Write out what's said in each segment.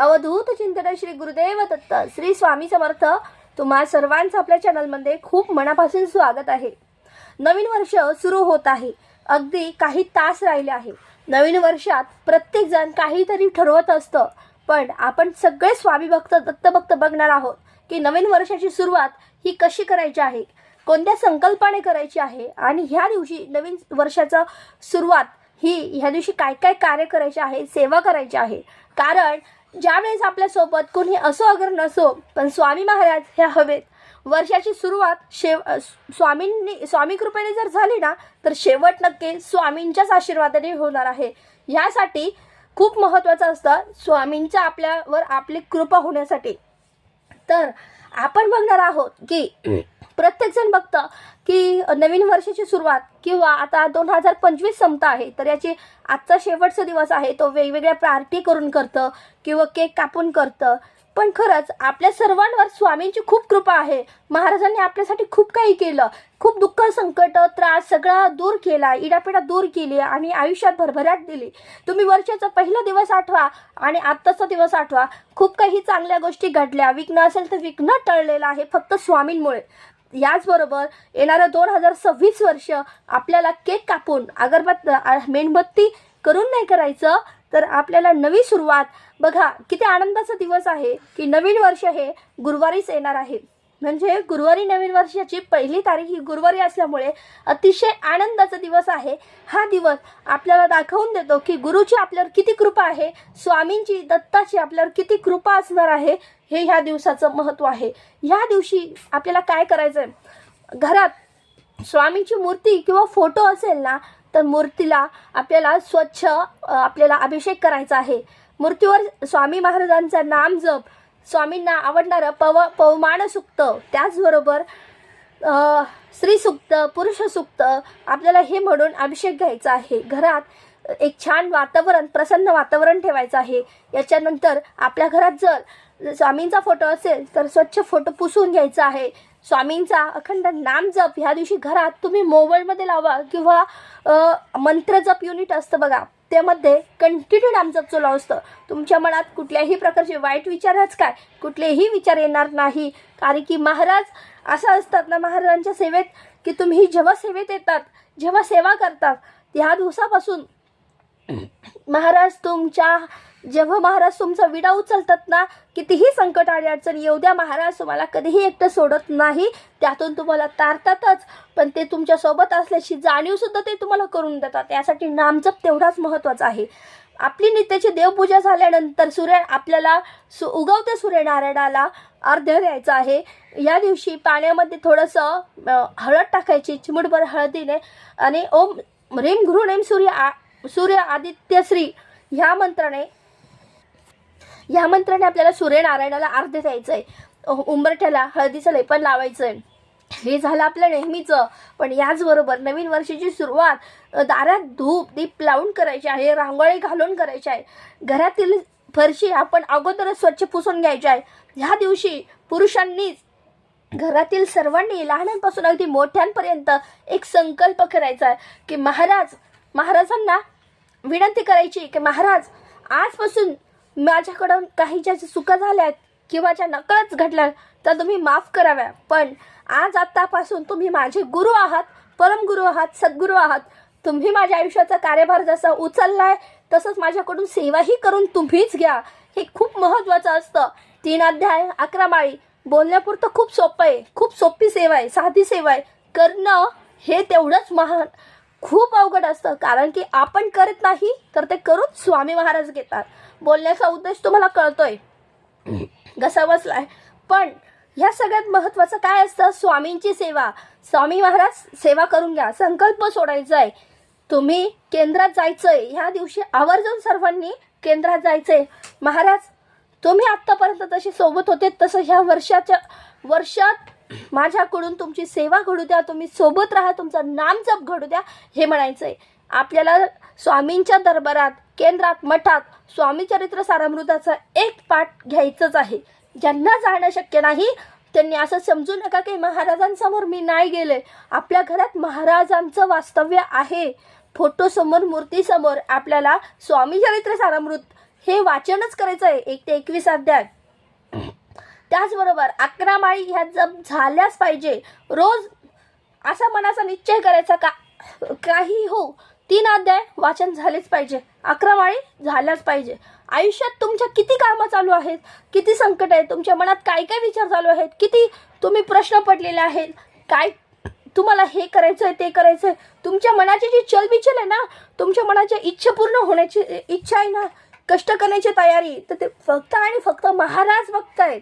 अवधूत चिंतन श्री गुरुदेव दत्त श्री स्वामी समर्थ. तुम्हा सर्वांचं आपल्या चॅनलमध्ये खूप मनापासून स्वागत आहे. नवीन वर्ष सुरू होत आहे. अगदी काही तास राहिले आहे. नवीन वर्षात प्रत्येकजण काहीतरी ठरवत असतं. पण आपण सगळे स्वामी भक्त दत्तभक्त बघणार आहोत की नवीन वर्षाची सुरुवात ही कशी करायची आहे कोणत्या संकल्पाने करायची आहे आणि ह्या दिवशी नवीन वर्षाचं सुरुवात ही ह्या दिवशी काय काय कार्य करायचे आहे सेवा करायची आहे. कारण ज्यावेळेस आपल्यासोबत कोणी असो अगर नसो पण स्वामी महाराज हे हवेत. वर्षाची सुरुवात शेव स्वामींनी स्वामी कृपेने जर झाली ना तर शेवट नक्की स्वामींच्याच आशीर्वादाने होणार आहे. ह्यासाठी खूप महत्त्वाचं असतं स्वामींच्या आपल्यावर आपली कृपा होण्यासाठी. तर आपण बघणार आहोत की प्रत्येकजण बघतं की नवीन वर्षाची सुरुवात किंवा आता दोन हजार पंचवीस संपत आहे तर याची आजचा शेवटचा दिवस आहे. तो वेगवेगळ्या पार्टी करून करतं किंवा केक कापून करतं. पण खरंच आपल्या सर्वांवर स्वामींची खूप कृपा आहे. महाराजांनी आपल्यासाठी खूप काही केलं. खूप दुःख संकट त्रास सगळा दूर केला इडापिडा दूर केली आणि आयुष्यात भरभराट दिली. तुम्ही वर्षाचा पहिला दिवस आठवा आणि आत्ताचा दिवस आठवा. खूप काही चांगल्या गोष्टी घडल्या. विघ्न असेल तर विघ्न टळलेलं आहे फक्त स्वामींमुळे. याचबरोबर येणारं दोन हजार सव्वीस वर्ष आपल्याला केक कापून अगरबत्त मेणबत्ती करून नाही करायचं तर आपल्याला नवी सुरुवात. बघा किती आनंदाचा दिवस आहे की नवीन वर्ष हे गुरुवारीच येणार आहे. म्हणजे गुरुवारी नवीन वर्षाची पहिली तारीख ही गुरुवारी असल्यामुळे अतिशय आनंदाचा दिवस आहे. हा दिवस आपल्याला दाखवून देतो की गुरुची आपल्यावर किती कृपा आहे स्वामींची दत्ताची आपल्यावर किती कृपा असणार आहे हे ह्या दिवसाचं महत्त्व आहे. ह्या दिवशी आपल्याला काय करायचं आहे घरात स्वामींची मूर्ती किंवा फोटो असेल ना तर मूर्तीला आपल्याला स्वच्छ आपल्याला अभिषेक करायचा आहे. मूर्तीवर स्वामी महाराजांचं नाम जप स्वामींना आवडणारं पव पवमान सुक्त त्याचबरोबर स्त्रीसुक्त स्त्री सुक्त पुरुष सुक्त आपल्याला हे म्हणून अभिषेक घ्यायचा आहे. घरात एक छान वातावरण प्रसन्न वातावरण ठेवायचं आहे. याच्यानंतर आपल्या घरात जर स्वामींचा फोटो असेल तर स्वच्छ फोटो पुसून घ्यायचा आहे. स्वामींचा अखंड नाम जप ह्या दिवशी घरात तुम्ही मोबाईलमध्ये लावा किंवा मंत्र जप युनिट असतं बघा. त्यामध्ये कंटिन्यू नामजप चालू असतं. तुमच्या मनात कुठल्याही प्रकारचे वाईट विचारच काय? कुठलेही विचार येणार नाही. कारण की महाराज असं असतात ना महाराजांच्या सेवेत की तुम्ही जेव्हा सेवेत येतात जेव्हा सेवा करतात ह्या दिवसापासून महाराज तुमच्या जेव्हा महाराज तुमचा विडा उचलतात ना कितीही संकट आणि अडचण येऊ द्या महाराज तुम्हाला कधीही एकटं सोडत नाही. त्यातून तुम्हाला तारतातच पण ते तुमच्यासोबत असल्याची जाणीव सुद्धा ते तुम्हाला करून देतात. यासाठी नामजप तेवढाच महत्त्वाचा आहे. आपली नित्याची देवपूजा झाल्यानंतर सूर्य आपल्याला सु उगवत्या सूर्यनारायणाला अर्ध्य द्यायचं आहे. या दिवशी पाण्यामध्ये थोडंसं हळद टाकायची चिमुटभर हळदीने आणि ओम रेम घृ नेम सूर्य आ सूर्य आदित्य श्री ह्या मंत्राने ह्या मंत्राने आपल्याला सूर्यनारायणाला अर्ध्य द्यायचं आहे उंबरठ्याला हळदीचं लेपन लावायचं आहे हे झालं आपलं नेहमीचं. पण याचबरोबर नवीन वर्षाची सुरुवात दारात धूप दीप लावून करायची आहे रांगोळी घालून करायची आहे. घरातील फरशी आपण अगोदरच स्वच्छ पुसून घ्यायची आहे. ह्या दिवशी पुरुषांनीच घरातील सर्वांनी लहानांपासून अगदी मोठ्यांपर्यंत एक संकल्प करायचा आहे की महाराज महाराजांना विनंती करायची की महाराज आजपासून माझ्याकडून काही ज्या चुका झाल्या आहेत किंवा ज्या नकळच घडल्या त्या तुम्ही माफ कराव्या. पण आज आत्तापासून तुम्ही माझे गुरु आहात परमगुरू आहात सद्गुरू आहात. तुम्ही माझ्या आयुष्याचा कार्यभार जसा उचललाय तसंच माझ्याकडून सेवाही करून तुम्हीच घ्या. हे खूप महत्त्वाचं असतं. तीन अध्याय अकरा माळी. बोलण्यापुरतं खूप सोपं आहे. खूप सोपी सेवा आहे. साधी सेवा आहे. करणं हे तेवढंच महान खूप अवघड असतं. कारण की आपण करत नाही तर ते करून स्वामी महाराज घेतात. बोलण्याचा उद्देश तुम्हाला कळतोय. घसा बसलाय. पण ह्या सगळ्यात महत्त्वाचं काय असतं? स्वामींची सेवा. स्वामी महाराज सेवा करून घ्या. संकल्प सोडायचा आहे तुम्ही केंद्रात जायचंय. ह्या दिवशी आवर्जून सर्वांनी केंद्रात जायचंय. महाराज तुम्ही आत्तापर्यंत तसे सोबत होते तसं ह्या वर्षाच्या वर्षात माझ्याकडून तुमची सेवा घडू द्या. तुम्ही सोबत राहा. तुमचं नाम जप घडू द्या. हे म्हणायचंय. आपल्याला स्वामींच्या दरबारात केंद्रात मठात स्वामी चरित्र सारामृताचा एक पाठ घ्यायचंच आहे. ज्यांना जाणं शक्य नाही त्यांनी असं समजू नका की महाराजांसमोर मी नाही गेले. आपल्या घरात महाराजांचं वास्तव्य आहे. फोटोसमोर मूर्तीसमोर आपल्याला स्वामी चरित्र सारामृत हे वाचनच करायचं आहे एक ते एकवीस अध्याय. त्याचबरोबर अकरा माळी ह्या जप झाल्याच पाहिजे. रोज असा मनाचा निश्चय करायचा का? काही हो तीन अध्याय वाचन झालेच पाहिजे. अकरा माळी झाल्याच पाहिजे. आयुष्यात तुमच्या किती कामं चालू आहेत? किती संकट आहेत तुमच्या मनात काय काय विचार चालू आहेत? किती तुम्ही प्रश्न पडलेले आहेत? काय तुम्हाला हे करायचं आहे ते करायचं आहे तुमच्या मनाची जी चलबिचल आहे ना तुमच्या मनाच्या इच्छा पूर्ण होण्याची इच्छा आहे ना कष्ट करण्याची तयारी. तर ते फक्त आणि फक्त महाराज बघतायत.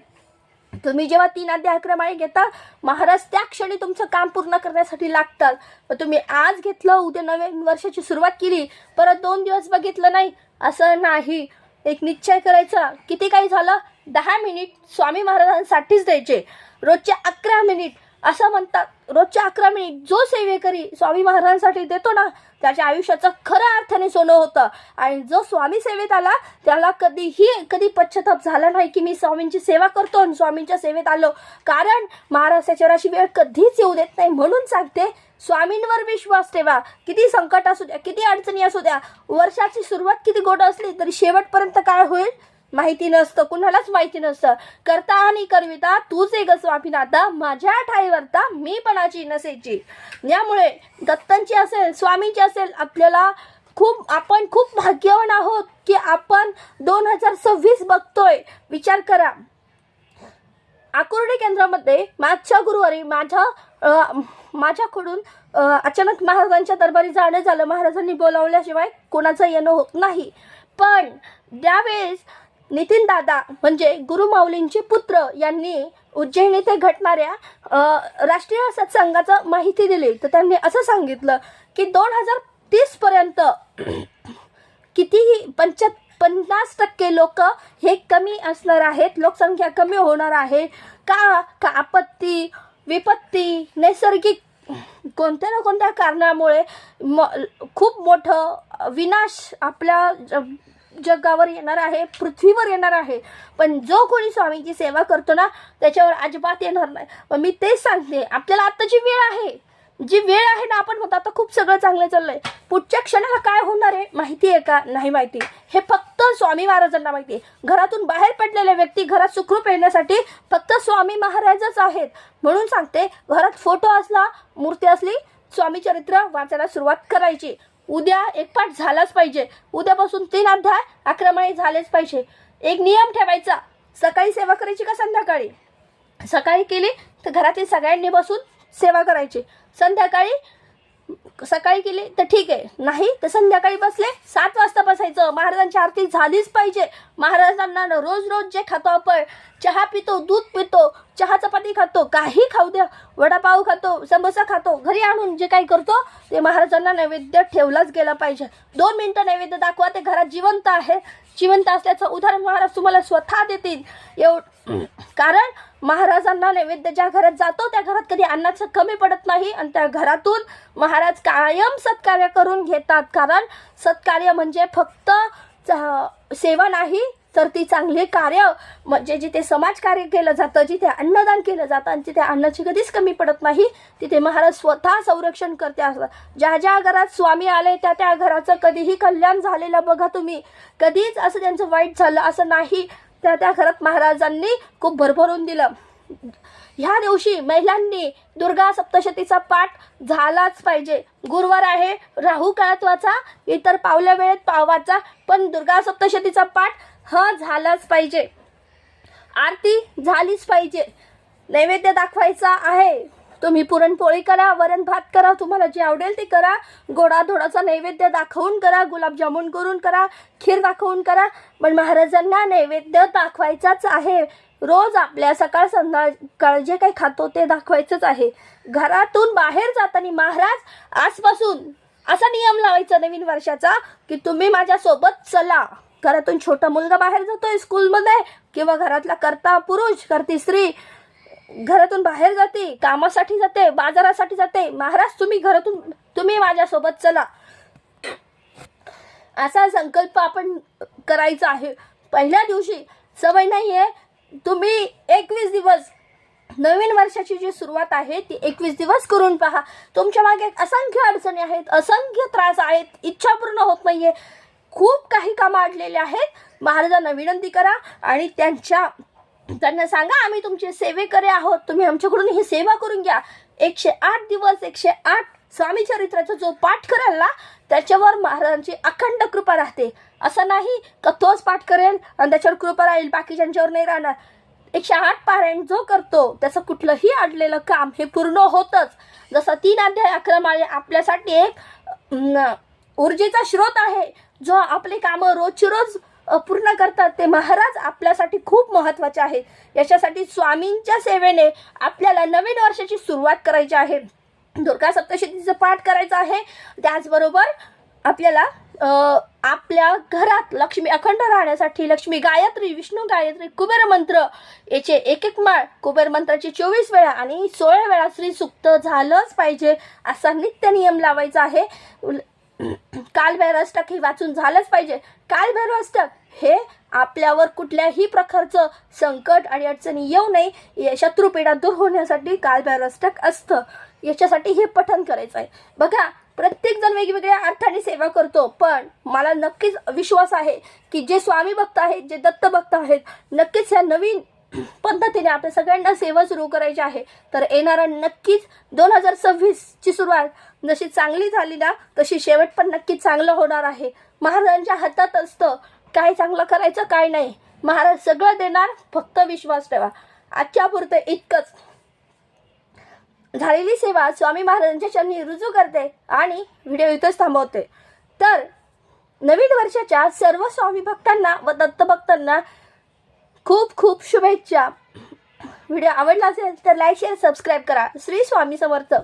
तुम्ही जेव्हा तीन अध्याय अकरा घेता महाराज त्या क्षणी तुमचं काम पूर्ण करण्यासाठी लागतात. मग तुम्ही आज घेतलं उद्या नवीन वर्षाची सुरुवात केली परत दोन दिवस बघितलं नाही असं नाही. एक निश्चय करायचा किती काही झालं दहा मिनिट स्वामी महाराजांसाठीच द्यायचे. रोजचे अकरा मिनिट असं म्हणतात. रोजच्या अकरा मिनिट जो सेवेकरी स्वामी महाराजांसाठी देतो ना त्याच्या आयुष्याचं खऱ्या अर्थाने सोनं होतं. आणि जो स्वामी सेवेत आला त्याला कधीही कधी पश्चाताप झाला नाही की मी स्वामींची सेवा करतो आणि स्वामींच्या सेवेत आलो. कारण महाराज अशी वेळ कधीच येऊ देत नाही. म्हणून सांगते स्वामींवर विश्वास ठेवा. किती संकट असू द्या किती अडचणी असू द्या. वर्षाची सुरुवात किती गोड असली तरी शेवटपर्यंत काय होईल? माहिती नसतं कुणालाच माहिती नसतं. करता आणि करविता तूच एक स्वामीनाथा माझ्या ठाईवरता मी पणाची नसेची यामुळे दत्तांची असेल स्वामींची असेल आपल्याला खूप आपण खूप भाग्यवान आहोत की आपण दोन हजार सव्वीस बघतोय. विचार करा. आकुर्डी केंद्रामध्ये मागच्या गुरुवारी माझ्या माझ्याकडून अचानक महाराजांच्या दरबारी जाणं झालं. महाराजांनी बोलावल्याशिवाय कोणाचं येणं होत नाही. पण त्यावेळेस नितीन दादा म्हणजे गुरुमाऊलींचे पुत्र यांनी उज्जैन येथे घडणाऱ्या राष्ट्रीय सत्संगाचं माहिती दिली. तर त्यांनी असं सांगितलं की दोन हजार तीसपर्यंत कितीही पंच पन्नास टक्के लोक हे कमी असणार आहेत लोकसंख्या कमी होणार आहे. का का आपत्ती विपत्ती नैसर्गिक कोणत्या ना कोणत्या कारणामुळे म खूप मोठं विनाश आपल्या जगावर येणार आहे पृथ्वीवर येणार आहे. पण जो कोणी स्वामींची सेवा करतो ना त्याच्यावर अजिबात येणार नाही. मग मी तेच सांगते आपल्याला आत्ताची वेळ आहे जी वेळ आहे ना आपण म्हणतो आता खूप सगळं चांगलं चाललंय. पुढच्या क्षणाला काय होणार आहे माहिती आहे का? नाही माहिती. हे फक्त स्वामी महाराजांना माहिती आहे. घरातून बाहेर पडलेल्या व्यक्ती घरात सुखरूप येण्यासाठी फक्त स्वामी महाराजच आहेत. म्हणून सांगते घरात फोटो असला मूर्ती असली स्वामी चरित्र वाचायला सुरुवात करायची. उद्या एक पाठ झालाच पाहिजे. उद्यापासून तीन अध्याय अकरा झालेच पाहिजे. एक नियम ठेवायचा. सकाळी सेवा करायची का संध्याकाळी? सकाळी केली तर घरातील सगळ्यांनी बसून सेवा करायची. संध्याकाळी सकाळी केली तर ठीक आहे. नाही तर संध्याकाळी बसले सात वाजता बसायचं. महाराजांची आरती झालीच पाहिजे. महाराजांना रोज रोज जे खातो आपण चहा पितो दूध पितो चहा चपाती खातो काही खाऊ द्या. वडापाव खातो समोसा खातो घरी आणून जे काही करतो ते महाराजांना नैवेद्य ठेवलाच गेला पाहिजे. दोन मिनटं नैवेद्य दाखवा ते घरात जिवंत आहे. जिवंत असल्याचं उदाहरण महाराज तुम्हाला स्वतः देतील. एवढ कारण महाराजांना नैवेद्य ज्या घरात जातो त्या घरात कधी अन्नाचं कमी पडत नाही आणि त्या घरातून महाराज कायम सत्कार्य करून घेतात. कारण सत्कार्य म्हणजे फक्त सेवा नाही तर ती चांगले कार्य म्हणजे जिथे समाजकार्य केलं जातं जिथे अन्नदान केलं जातं आणि तिथे अन्नाची कधीच कमी पडत नाही तिथे महाराज स्वतः संरक्षण करते असतात ज्या ज्या घरात स्वामी आले त्या त्या घराचं कधीही कल्याण झालेलं बघा तुम्ही. कधीच असं त्यांचं वाईट झालं असं नाही. त्या त्या घरात महाराजांनी खूप भरभरून दिलं. ह्या दिवशी महिलांनी दुर्गा सप्तशतीचा पाठ झालाच पाहिजे. गुरुवार आहे राहू काळात वाचा इतर पावल्या वेळेत पाव वाचा पण दुर्गा सप्तशतीचा पाठ हं झालाच पाहिजे. आरती झालीच पाहिजे. नैवेद्य दाखवायचा आहे. तुम्ही पुरणपोळी करा वरण भात करा तुम्हाला जे आवडेल ते करा. गोडाधोडाचा नैवेद्य दाखवून करा गुलाबजामुन करून करा खीर दाखवून करा. पण महाराजांना नैवेद्य दाखवायचाच आहे. रोज आपल्या सकाळ संध्याकाळ जे काही खातो ते दाखवायचंच आहे. घरातून बाहेर जाताना महाराज आजपासून असा नियम लावायचा नवीन वर्षाचा की तुम्ही माझ्यासोबत चला. घरातून छोटा मुलगा बाहेर जातोय स्कूलमध्ये किंवा घरातला करता पुरुष करती स्त्री घरातून बाहेर जाते कामासाठी जाते बाजारासाठी जाते. महाराज तुम्ही घरातून तुम्ही माझ्यासोबत चला. असा संकल्प आपण करायचा आहे. पहिल्या दिवशी सवय नाही आहे तुम्ही एकवीस दिवस नवीन वर्षाची जी सुरुवात आहे ती एकवीस दिवस करून पहा. तुमच्या मागे असंख्य अडचणी आहेत असंख्य त्रास आहेत. इच्छा पूर्ण होत नाहीये. खूप काही कामं अडलेले आहेत. महाराजांना विनंती करा आणि त्यांच्या त्यांना सांगा आम्ही तुमचे सेवेकरे आहोत. तुम्ही आमच्याकडून ही सेवा करून घ्या. एकशे आठ दिवस एकशे आठ स्वामी चरित्राचा जो पाठ कराल ना त्याच्यावर महाराजांची अखंड कृपा राहते. असं नाही का तोच पाठ करेल आणि त्याच्यावर कृपा राहील बाकीच्यांच्यावर नाही राहणार. एकशे आठ पारायण जो करतो त्याचं कुठलंही अडलेलं काम हे पूर्ण होतच. जसं तीन अध्याय अकरा माळे आपल्यासाठी एक ऊर्जेचा स्रोत आहे. जो आपले कामं रोजची रोज पूर्ण करतात ते महाराज आपल्यासाठी खूप महत्त्वाचे आहेत. याच्यासाठी स्वामींच्या सेवेने आपल्याला नवीन वर्षाची सुरुवात करायची आहे. दुर्गा सप्तशतीचं पाठ करायचं आहे. त्याचबरोबर आपल्याला आपल्या घरात लक्ष्मी अखंड राहण्यासाठी लक्ष्मी गायत्री विष्णू गायत्री कुबेर मंत्र याचे एक एक माळ कुबेर मंत्राचे चोवीस वेळा आणि सोळा वेळा श्री सुक्त झालंच पाहिजे असा नित्य नियम लावायचा आहे. कालभैरवष्टक हे वाचून झालंच पाहिजे. कालभैरवष्टक हे आपल्यावर कुठल्याही प्रकारचं संकट आणि अडचणी येऊ नये या शत्रुपीडा दूर होण्यासाठी कालभैरवष्टक असतं. याच्यासाठी हे पठन करायचं आहे बघा प्रत्येकजण वेगवेगळ्या अर्थाने सेवा करतो पण मला नक्कीच विश्वास आहे की जे स्वामी भक्त आहेत जे दत्त भक्त आहेत नक्कीच ह्या नवीन पद्धतीने आपल्या सगळ्यांना सेवा सुरू करायची आहे. तर येणारा नक्कीच दोन हजार सव्वीसची सुरुवात जशी चांगली झाली ना तशी शेवट पण नक्कीच चांगलं होणार आहे. महाराजांच्या हातात असतं काय चांगलं करायचं काय नाही. महाराज सगळं देणार फक्त विश्वास ठेवा. आजच्या पुरतं इतकंच. झालेली सेवा स्वामी महाराजांच्या चरणी रुजू करते आणि व्हिडिओ इथंच थांबवते. तर नवीन वर्षाच्या सर्व स्वामी भक्तांना व दत्तभक्तांना खूप खूप शुभेच्छा. व्हिडिओ आवडला असेल तर लाईक शेअर सबस्क्राईब करा. श्री स्वामी समर्थ.